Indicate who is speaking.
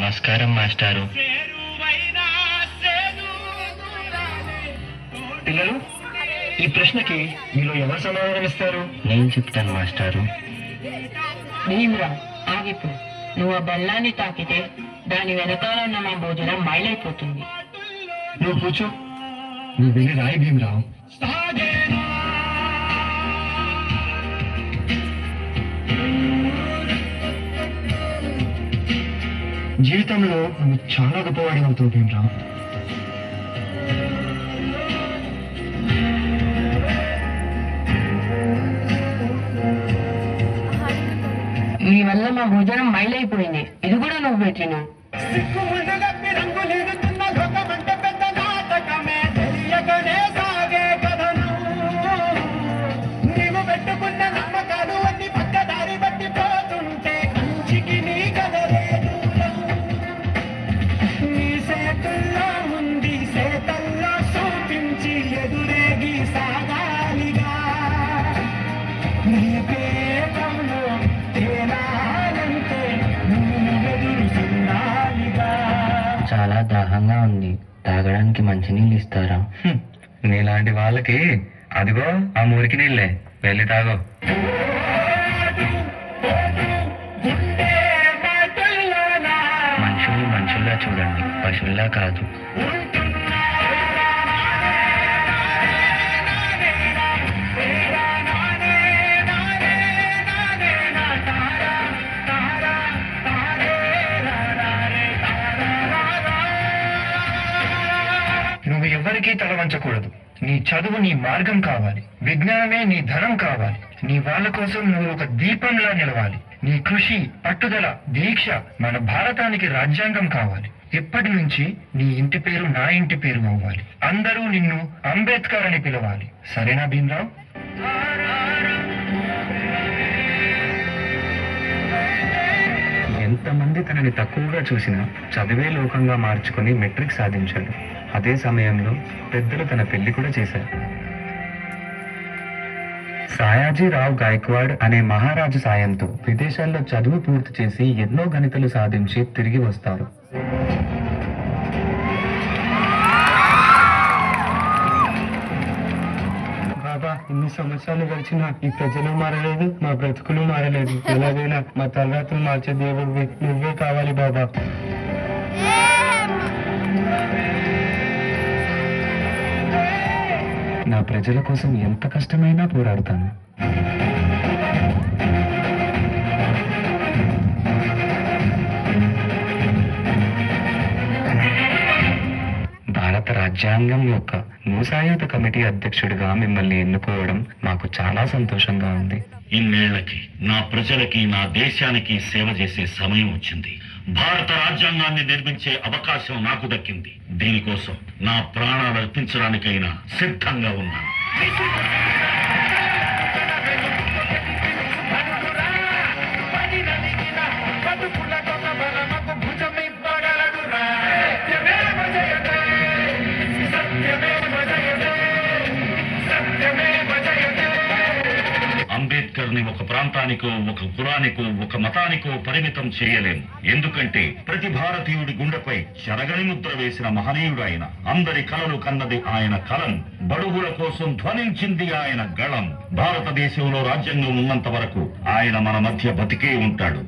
Speaker 1: నమస్కారం మాస్టారు.
Speaker 2: పిల్లలు ఈ ప్రశ్నకి మీలో ఎవరు సమాధానం ఇస్తారు?
Speaker 1: నేను చెప్తాను మాస్టారు.
Speaker 3: భీమ్రా ఆగిపో. నువ్వు ఆ బెల్లాన్ని తాకితే దాని వెనకాల ఉన్న మా భోజనం మైలైపోతుంది
Speaker 2: నువ్వు కూర్చో. నువ్వు వెళ్ళి రాయి భీమరావు జీవితంలో నువ్వు చాలా గొప్పవాడి అవుతావు భీమరావు
Speaker 3: నీ వల్ల మా భోజనం మైలైపోయింది. ఇది కూడా నువ్వు పెట్టినా
Speaker 1: చాలా దాహంగా ఉంది. తాగడానికి మంచినీళ్ళు ఇస్తారా? నీలాంటి వాళ్ళకి అదిగో ఆ మురికి నీళ్ళే. వెళ్ళి తాగో. మనుషుల్ని మనుషుల్లా చూడండి. పశువుల్లా కాదు.
Speaker 2: ఎవరికీ తలవంచకూడదు. నీ చదువు నీ మార్గం కావాలి. విజ్ఞానమే నీ ధనం కావాలి. నీ వాళ్ళ కోసం నువ్వు ఒక దీపంలా నిలవాలి. నీ కృషి పట్టుదల దీక్ష మన భారతానికి రాజ్యాంగం కావాలి. ఇప్పటి నుంచి నీ ఇంటి పేరు నా ఇంటి పేరు అవ్వాలి. అందరూ నిన్ను అంబేద్కర్ అని పిలవాలి. సరేనా భీమ్రావు?
Speaker 1: ఎంతమంది తనని తక్కువగా చూసినా చదివే లోకంగా మార్చుకుని మెట్రిక్ సాధించాడు. అదే సమయంలో పెద్దలు తన పెళ్ళి కూడా చేశారు. సాయాజీరావు గాయక్వాడ్ అనే మహారాజు సాయంతో విదేశాల్లో చదువు పూర్తి చేసి ఎన్నో గణితలు సాధించి తిరిగి వస్తారు.
Speaker 2: బాబా ఇన్ని సంవత్సరాలు గడిచినా ఈ ప్రజలు మారలేదు మా బ్రతుకులు మారలేదు. ఎలాగైనా మా తలరాత్రులు మార్చే దేవుడివి నువ్వే కావాలి బాబా.
Speaker 1: నా ప్రజల కోసం ఎంత కష్టమైనా పోరాడతాను. రాజ్యాంగం యొక్క మూసాయుధ కమిటీ అధ్యక్షుడిగా మిమ్మల్ని ఎన్నుకోవడం మాకు చాలా సంతోషంగా ఉంది.
Speaker 4: ఇన్నేళ్ళకి నా ప్రజలకి నా దేశానికి సేవ చేసే సమయం వచ్చింది. భారత రాజ్యాంగాన్ని నిర్మించే అవకాశం నాకు దక్కింది. దీనికోసం నా ప్రాణాలు అర్పించడానికైనా సిద్ధంగా ఉన్నాను. ఒకరిని ఒక ప్రాంతానికో ఒక కులానికో ఒక మతానికో పరిమితం చేయలేము. ఎందుకంటే ప్రతి భారతీయుడి గుండెపై చెరగని ముద్ర వేసిన మహనీయుడు ఆయన అందరి కలలు కన్నది ఆయన కలం బడుగుల కోసం ధ్వనించింది ఆయన గళం. భారతదేశంలో రాజ్యాంగం ఉన్నంత వరకు ఆయన మన మధ్య బతికే ఉంటాడు.